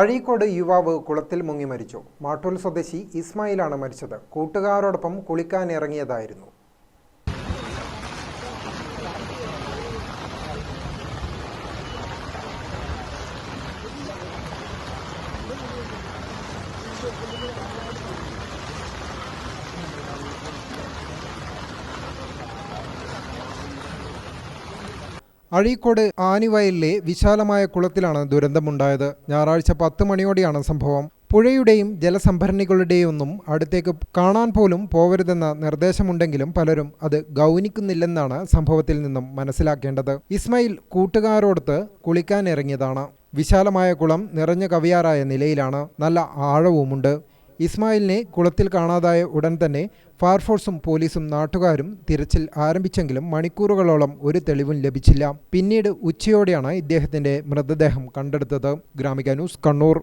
അഴീക്കോട് യുവാവ് കുളത്തിൽ മുങ്ങി മരിച്ചു. മാട്ടൂൽ സ്വദേശി ഇസ്മായിലാണ് മരിച്ചത്. കൂട്ടുകാരോടൊപ്പം കുളിക്കാൻ ഇറങ്ങിയതായിരുന്നു അഴീക്കോട് ആനിവയലിലെ വിശാലമായ കുളത്തിലാണ് ദുരന്തമുണ്ടായത്. ഞായറാഴ്ച പത്ത് മണിയോടെയാണ് സംഭവം. പുഴയുടെയും ജലസംഭരണികളുടെയും ഒന്നും അടുത്തേക്ക് കാണാൻ പോലും പോവരുതെന്ന നിർദ്ദേശമുണ്ടെങ്കിലും പലരും അത് ഗൗനിക്കുന്നില്ലെന്നാണ് സംഭവത്തിൽ നിന്നും മനസ്സിലാക്കേണ്ടത്. ഇസ്മായിൽ കൂട്ടുകാരോടൊത്ത് കുളിക്കാനിറങ്ങിയതാണ്. വിശാലമായ കുളം നിറഞ്ഞു കവിയാറായ നിലയിലാണ്. നല്ല ആഴവുമുണ്ട്. ഇസ്മായിലിനെ കുളത്തിൽ കാണാതായ ഉടൻ തന്നെ ഫയർഫോഴ്സും പോലീസും നാട്ടുകാരും തിരച്ചിൽ ആരംഭിച്ചെങ്കിലും മണിക്കൂറുകളോളം ഒരു തെളിവും ലഭിച്ചില്ല. പിന്നീട് ഉച്ചയോടെയാണ് ഇദ്ദേഹത്തിന്റെ മൃതദേഹം കണ്ടെടുത്തത്. ഗ്രാമിക ന്യൂസ് കണ്ണൂർ.